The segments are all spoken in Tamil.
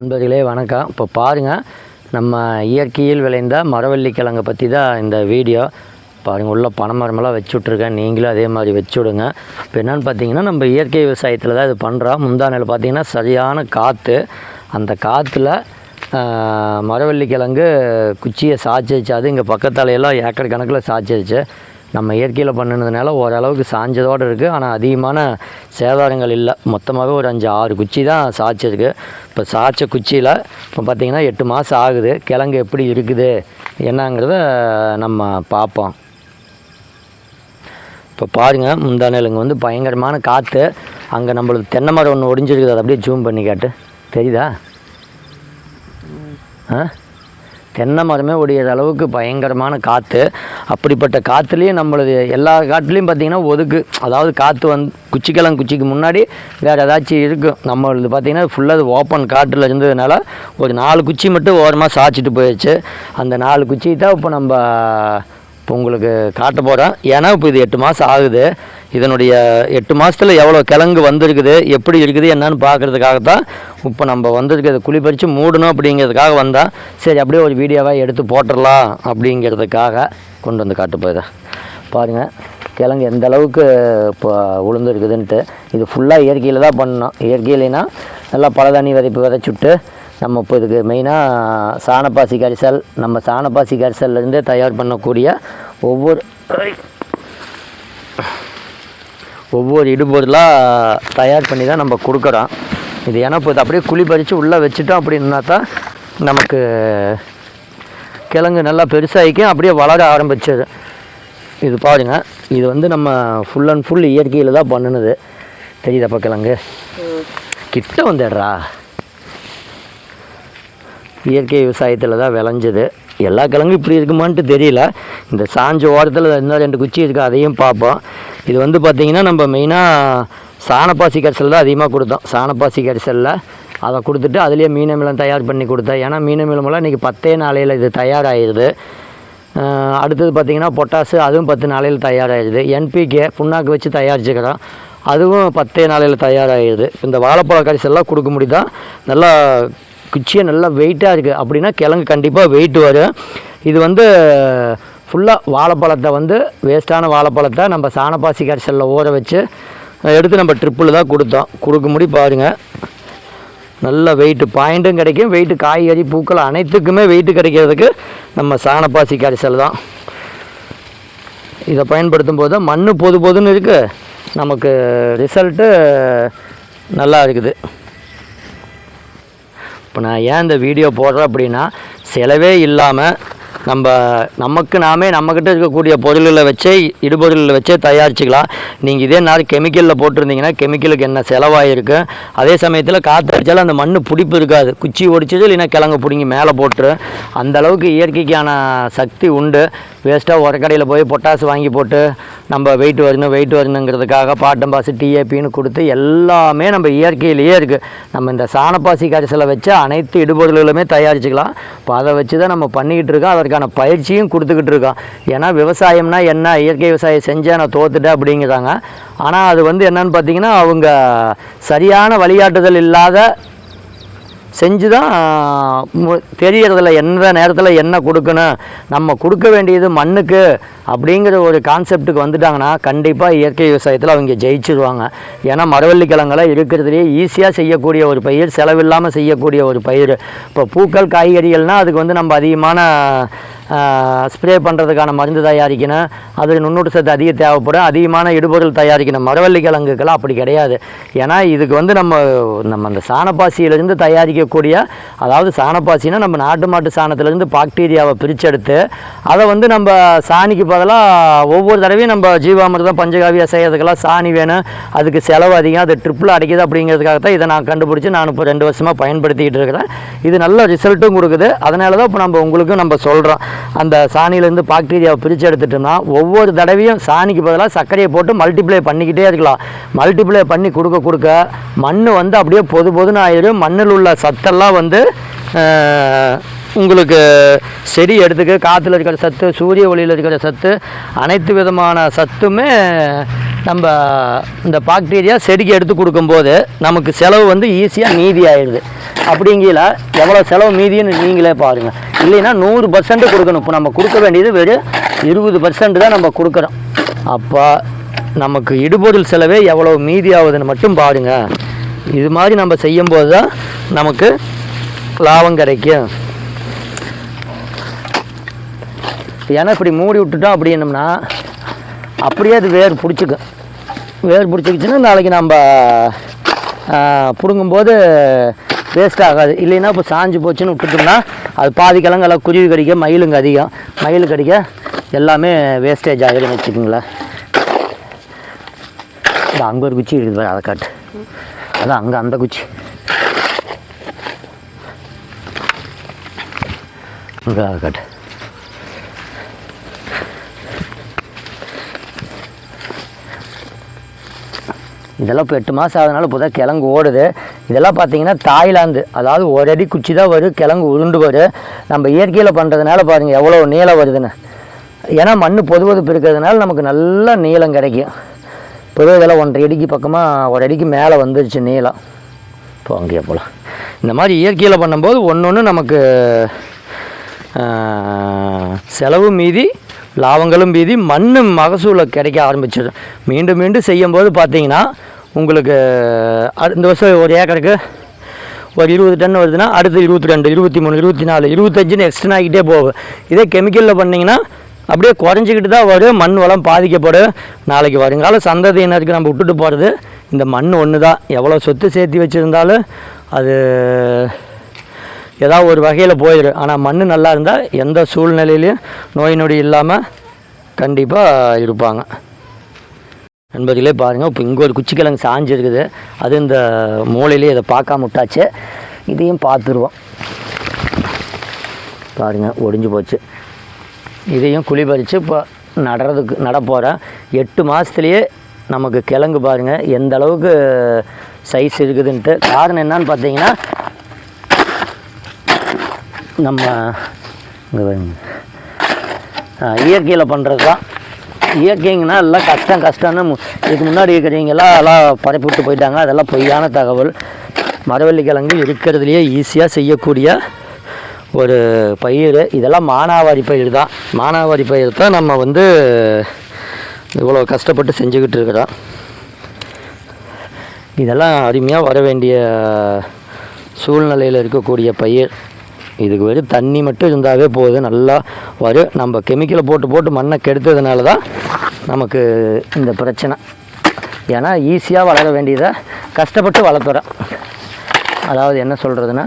நண்பர்களே வணக்கம். இப்போ பாருங்கள் நம்ம இயற்கையில் விளைந்த மரவள்ளி கிழங்கை பற்றி தான் இந்த வீடியோ. பாருங்கள் உள்ள பனைமரமெல்லாம் வச்சு விட்ருக்கேன் நீங்களும் அதே மாதிரி வச்சு விடுங்க இப்போ என்னென்னு பார்த்தீங்கன்னா நம்ம இயற்கை விவசாயத்தில் தான் இது பண்ணுறோம் முந்தானையில் பார்த்தீங்கன்னா சரியான காற்று அந்த காற்றுல மரவள்ளி கிழங்கு குச்சியை சாய்ச்சிருச்சு அது இங்கே பக்கத்தாலையெல்லாம் ஏக்கர் கணக்கில் சாய்ச்சிருச்சு நம்ம இயற்கையில் பண்ணினதுனால ஓரளவுக்கு சாஞ்சதோடு இருக்குது ஆனால் அதிகமான சேதாரங்கள் இல்லை. மொத்தமாகவே ஒரு அஞ்சு ஆறு குச்சி தான் சாய்ச்சிருக்கு. இப்போ சாய்ச்ச குச்சியில் இப்போ பார்த்திங்கன்னா எட்டு மாதம் ஆகுது. கிழங்கு எப்படி இருக்குது என்னங்கிறத நம்ம பார்ப்போம் இப்போ பாருங்கள் முந்தானையிலுங்க வந்து பயங்கரமான காற்று அங்கே நம்மளுக்கு தென்னை மரம் ஒன்று ஒடிஞ்சிருக்குது. அதை அப்படியே ஜூம் பண்ணி காட்டு. தெரியுதா? ஆ? தென்னை மரமே ஒடிகிற அளவுக்கு பயங்கரமான காற்று அப்படிப்பட்ட காற்றுலேயும் நம்மளது எல்லா காற்றுலேயும் பார்த்திங்கன்னா ஒதுக்கு. அதாவது காற்று வந்து குச்சிக்கெல்லாம் குச்சிக்கு முன்னாடி வேறு ஏதாச்சும் இருக்கும் நம்மளது பார்த்திங்கன்னா ஃபுல்லாக அது ஓப்பன் காட்டில் இருந்ததுனால ஒரு நாலு குச்சி மட்டும் ஓரமாக சாய்ச்சிட்டு போயிடுச்சு. அந்த நாலு குச்சி தான் இப்போ நம்ம இப்போ உங்களுக்கு காட்ட போகிறேன் ஏன்னா இப்போ இது எட்டு மாதம் ஆகுது. இதனுடைய எட்டு மாதத்தில் எவ்வளோ கிழங்கு வந்திருக்குது எப்படி இருக்குது என்னன்னு பார்க்குறதுக்காக தான் இப்போ நம்ம வந்திருக்கிறது குழி பறித்து மூடணும் அப்படிங்கிறதுக்காக வந்தால் சரி அப்படியே ஒரு வீடியோவாக எடுத்து போட்டுடலாம் அப்படிங்கிறதுக்காக கொண்டு வந்து காட்டு போயிடுறேன். பாருங்கள் கிழங்கு எந்த அளவுக்கு இப்போ உளுந்துருக்குதுன்ட்டு இது ஃபுல்லாக இயற்கையில் தான் பண்ணணும். இயற்கையிலனா நல்லா பழதண்ணி விதைப்பு விதைச்சுட்டு நம்ம இப்போ இதுக்கு மெயினாக சாணப்பாசி கரிசல் நம்ம சாணப்பாசி கரிசல்லேருந்தே தயார் பண்ணக்கூடிய ஒவ்வொரு ஒவ்வொரு இடுபொருளாக தயார் பண்ணி தான் நம்ம கொடுக்குறோம். இது ஏன்னா இப்போ இது அப்படியே குழி பறித்து உள்ளே வச்சுட்டோம் அப்படின்னா தான் நமக்கு கிழங்கு நல்லா பெருசாகிக்கும் அப்படியே வளர ஆரம்பிச்சது. இது பாருங்க இது வந்து நம்ம ஃபுல் அண்ட் ஃபுல் இயற்கையில் தான் பண்ணினது. தெரியுதாப்பா கிழங்கு? கிட்ட வந்துடுறா. இயற்கை விவசாயத்தில் தான் விளைஞ்சது. எல்லா கிழங்கும் இப்படி இருக்குமான்ட்டு தெரியல. இந்த சாஞ்ச ஓரத்தில் இன்னும் ரெண்டு குச்சி இருக்குது அதையும் பார்ப்போம். இது வந்து பார்த்திங்கன்னா நம்ம மெயினாக சாணப்பாசி கரிசல் தான் அதிகமாக கொடுத்தோம். சாணப்பாசி கரிசலில் அதை கொடுத்துட்டு அதுலேயே மீனமிலம் தயார் பண்ணி கொடுத்தேன். ஏன்னா மீனமிலமெல்லாம் இன்றைக்கி பத்தே நாளையில் இது தயாராகிடுது அடுத்தது பார்த்திங்கன்னா பொட்டாசு அதுவும் பத்து நாளையில் தயாராகிடுது என்பிகே புண்ணாக்கு வச்சு தயாரிச்சுக்கிறோம். அதுவும் பத்தே நாளையில் தயாராகிடுது இந்த வாழைப்பழ கரிசல்லாம் கொடுக்க முடியுதா? நல்லா குச்சியை நல்லா வெயிட்டாக இருக்குது அப்படின்னா கிழங்கு கண்டிப்பாக வெயிட் வரும். இது வந்து ஃபுல்லாக வாழைப்பழத்தை வந்து வேஸ்ட்டான வாழைப்பழத்தை நம்ம சாணப்பாசி கரைசலில் ஊற வச்சு எடுத்து நம்ம ட்ரிப்பில் தான் கொடுத்தோம். கொடுக்க முடி பாருங்கள் நல்ல வெயிட்டு பாயிண்ட்டும் கிடைக்கும். வெயிட்டு காய்கறி பூக்கள் அனைத்துக்குமே வெயிட்டு கிடைக்கிறதுக்கு நம்ம சாணப்பாசி கரைசல் தான். இதை பயன்படுத்தும் போது மண் பொது பொதுன்னு இருக்குது நமக்கு ரிசல்ட்டு நல்லா இருக்குது. இப்போ நான் ஏன் இந்த வீடியோ போடுறேன் அப்படின்னா செலவே இல்லாமல் நம்ம நமக்கு நாமே நம்மக்கிட்ட இருக்கக்கூடிய பொருள்களை வச்சே இடுபொருளில் வச்சே தயாரிச்சுக்கலாம். நீங்கள் இதே நாள் கெமிக்கலில் போட்டிருந்தீங்கன்னா கெமிக்கலுக்கு என்ன செலவாகிருக்கு அதே சமயத்தில் காற்றடிச்சாலும் அந்த மண் பிடிப்பு இருக்காது. குச்சி ஒடிச்சது இல்லைன்னா கிழங்கு பிடிங்கி மேலே போட்டுரு. அந்த அளவுக்கு இயற்கைக்கான சக்தி உண்டு. வேஸ்ட்டாக உரக்கடையில் போய் பொட்டாசு வாங்கி போட்டு நம்ம வெயிட் வரணும் வெயிட் வரணுங்கிறதுக்காக பாட்டம்பாசி டிஏபின்னு கொடுத்து எல்லாமே நம்ம இயற்கையிலேயே இருக்குது நம்ம இந்த சாணப்பாசி கரிசலை வச்சு அனைத்து இடுபொருள்களுமே தயாரிச்சுக்கலாம். இப்போ அதை வச்சு தான் நம்ம பண்ணிக்கிட்டு இருக்கோம். அதற்கான பயிற்சியும் கொடுத்துக்கிட்டு இருக்கோம். ஏன்னா விவசாயம்னா என்ன? இயற்கை விவசாயம் செஞ்சேன் நான் தோத்துட்டேன் அப்படிங்கிறாங்க. ஆனால் அது வந்து என்னன்னு பார்த்தீங்கன்னா அவங்க சரியான வழிகாட்டுதல் இல்லாத செஞ்சு தான் தெரியறதில்ல எந்த நேரத்தில் என்ன கொடுக்கணும் நம்ம கொடுக்க வேண்டியது மண்ணுக்கு அப்படிங்கிற ஒரு கான்செப்ட்டுக்கு வந்துட்டாங்கன்னா கண்டிப்பாக இயற்கை விவசாயத்தில் அவங்க ஜெயிச்சிருவாங்க. ஏன்னா மரவள்ளி கிழங்கெல்லாம் இருக்கிறதுலேயே ஈஸியாக செய்யக்கூடிய ஒரு பயிர் செலவில்லாமல் செய்யக்கூடிய ஒரு பயிர். இப்போ பூக்கள் காய்கறிகள்னால் அதுக்கு வந்து நம்ம அதிகமான ஸ்ப்ரே பண்ணுறதுக்கான மருந்து தயாரிக்கணும். அது நுண்ணூட்ட சத்து அதிகம் தேவைப்படும். அதிகமான இடுபொருள் தயாரிக்கணும். மரவள்ளி கிழங்குக்கெல்லாம் அப்படி கிடையாது. ஏன்னா இதுக்கு வந்து நம்ம நம்ம அந்த சாணப்பாசியிலேருந்து தயாரிக்கக்கூடிய அதாவது சாணப்பாசினா நம்ம நாட்டு மாட்டு சாணத்துலேருந்து பாக்டீரியாவை பிரிச்செடுத்து அதை வந்து நம்ம சாணிக்கு பதிலாக ஒவ்வொரு தடவையும் நம்ம ஜீவாமிர்தம் பஞ்சகாவியம் செய்கிறதுக்கெல்லாம் சாணி வேணும். அதுக்கு செலவு அதிகம். அது ட்ரிப்பில் அடிக்குது அப்படிங்கிறதுக்காக தான் இதை நான் கண்டுபிடிச்சி நான் இப்போ ரெண்டு வருஷமாக பயன்படுத்திக்கிட்டு இருக்கிறேன். இது நல்ல ரிசல்ட்டும் கொடுக்குது. அதனால தான் இப்போ நம்ம உங்களுக்கும் நம்ம சொல்கிறோம் அந்த சாணியிலேருந்து பாக்டீரியாவை பிரித்து எடுத்துட்டோம்னா ஒவ்வொரு தடவையும் சாணிக்கு பதிலாக சர்க்கரையை போட்டு மல்டிப்ளை பண்ணிக்கிட்டே இருக்கலாம். மல்டிப்ளை பண்ணி கொடுக்க கொடுக்க மண் வந்து அப்படியே பொது பொதுன்னு ஆயிடும் மண்ணில் உள்ள சத்தெல்லாம் வந்து உங்களுக்கு செடி எடுத்துக்க காற்றுல இருக்கிற சத்து சூரிய ஒளியில் இருக்கிற சத்து அனைத்து விதமான சத்துமே நம்ம இந்த பாக்டீரியா செடிக்கு எடுத்து கொடுக்கும்போது நமக்கு செலவு வந்து ஈஸியாக மீதி ஆயிடுது. அப்படிங்கில எவ்வளோ செலவு மீதின்னு நீங்களே பாருங்கள் இல்லைன்னா நூறு பர்சன்ட் கொடுக்கணும். இப்போ நம்ம கொடுக்க வேண்டியது வெறும் இருபது பர்சன்ட் தான் நம்ம கொடுக்குறோம். அப்போ நமக்கு இடுபொருள் செலவே எவ்வளோ மீதி ஆகுதுன்னு மட்டும் பாருங்க. இது மாதிரி நம்ம செய்யும்போது தான் நமக்கு லாபம் கிடைக்கும். ஏன்னா இப்படி மூடி விட்டுட்டோம் அப்படின்னம்னா அப்படியே அது வேர் பிடிச்சிக்கும். வேர் பிடிச்சிக்கிச்சுன்னா நாளைக்கு நம்ம பிடுங்கும்போது வேஸ்ட் ஆகாது. இல்லைன்னா இப்போ சாஞ்சு போச்சுன்னு விட்டுட்டோம்னா அது பாதி கிழங்கெல்லாம் குருவி கடிக்க மயிலுங்க அதிகம். மயில் கடிக்க எல்லாமே வேஸ்டேஜ் ஆகிடும்னு வச்சுக்கோங்களேன். இது அங்கே ஒரு குச்சி இருக்குது அதை காட்டு. அதான் அங்கே அந்த குச்சி. அங்கே அதை காட்டு. இதெல்லாம் இப்போ எட்டு மாதம் ஆகுதுனால இப்போ தான் கிழங்கு ஓடுது. இதெல்லாம் பார்த்தீங்கன்னா தாய்லாந்து அதாவது ஒரு அடி குச்சி தான் வரும் கிழங்கு உருண்டு வரும் நம்ம இயற்கையில் பண்ணுறதுனால பாருங்கள் எவ்வளோ நீளம் வருதுன்னு. ஏன்னா மண் பொதுவதுப்பு இருக்கிறதுனால நமக்கு நல்ல நீளம் கிடைக்கும். பொதுவாக இதெல்லாம் ஒன்றரை அடிக்கு பக்கமாக ஒரு அடிக்கு மேலே வந்துருச்சு நீளம். இப்போ அங்கேயே போகலாம் இந்த மாதிரி இயற்கையில் பண்ணும்போது ஒன்று ஒன்று நமக்கு செலவு மீதி லாபங்களும் மீதி மண்ணும் மகசூலை கிடைக்க ஆரம்பிச்சிடும். மீண்டும் மீண்டும் செய்யும்போது பார்த்தீங்கன்னா உங்களுக்கு அடு- இந்த வருஷம் ஒரு ஏக்கருக்கு ஒரு இருபது டன் வருதுன்னா அடுத்து இருபத்தி ரெண்டு இருபத்தி மூணு இருபத்தி நாலு இருபத்தஞ்சுன்னு எக்ஸ்டன் ஆகிட்டே போகும் இதே கெமிக்கலில் பண்ணிங்கன்னா அப்படியே குறைஞ்சிக்கிட்டு தான் வரும் மண் வளம் பாதிக்கப்படும். நாளைக்கு வருங்கால சந்ததியினருக்கு நம்ம விட்டுட்டு போகிறது இந்த மண் ஒன்று தான் எவ்வளோ சொத்து சேர்த்து வச்சுருந்தாலும் அது ஏதாவது ஒரு வகையில் போயிடும். ஆனால் மண் நல்லா இருந்தால் எந்த சூழ்நிலையிலையும் நோய் நொடி இல்லாமல் கண்டிப்பாக இருப்பாங்க. நண்பர்களே பாருங்கள் இப்போ இங்கே ஒரு குச்சிக்கிழங்கு சாஞ்சு இருக்குது அது இந்த மூலையிலே இதை பார்க்காம விட்டாச்சு. இதையும் பார்த்துருவோம். பாருங்கள் ஒடிஞ்சு போச்சு. இதையும் குழி பறித்து இப்போ நடுறதுக்கு நட போகிறேன் எட்டு மாதத்துலேயே நமக்கு கிழங்கு பாருங்கள் எந்த அளவுக்கு சைஸ் இருக்குதுன்ட்டு. காரணம் என்னன்னு பார்த்தீங்கன்னா நம்ம இங்கே இயற்கையில் பண்ணுறது தான் இயற்கைங்கன்னா எல்லாம் கஷ்டம் கஷ்டம்னு மு- இதுக்கு முன்னாடி இருக்கிறவங்கெல்லாம் எல்லாம் பரப்பி விட்டு போயிட்டாங்க. அதெல்லாம் பொய்யான தகவல். மரவள்ளி கிழங்கு இருக்கிறதுலையே ஈஸியாக செய்யக்கூடிய ஒரு பயிர் இதெல்லாம் மானாவாரி பயிர் தான். மானாவாரி பயிர் தான் நம்ம வந்து இவ்வளோ கஷ்டப்பட்டு செஞ்சுக்கிட்டு இருக்கிறோம். இதெல்லாம் அருமையாக வர வேண்டிய சூழ்நிலையில் இருக்கக்கூடிய பயிர். இதுக்கு வெறும் தண்ணி மட்டும் இருந்தாவே போதும் நல்லா வரும் நம்ம கெமிக்கலை போட்டு போட்டு மண்ணை கெடுத்ததுனால தான் நமக்கு இந்த பிரச்சனை. ஏன்னா ஈஸியாக வளர வேண்டியதை கஷ்டப்பட்டு வளர்த்துறோம். அதாவது என்ன சொல்கிறதுன்னா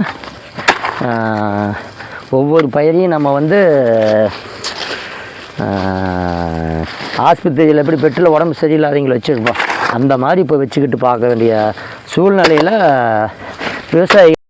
ஒவ்வொரு பயிரையும் நம்ம வந்து ஆஸ்பத்திரியில் எப்படி பெட்டில் உடம்பு சரியில்லாதவங்களை வச்சுருப்போம் அந்த மாதிரி இப்போ வச்சுக்கிட்டு பார்க்க வேண்டிய சூழ்நிலையில் விவசாயி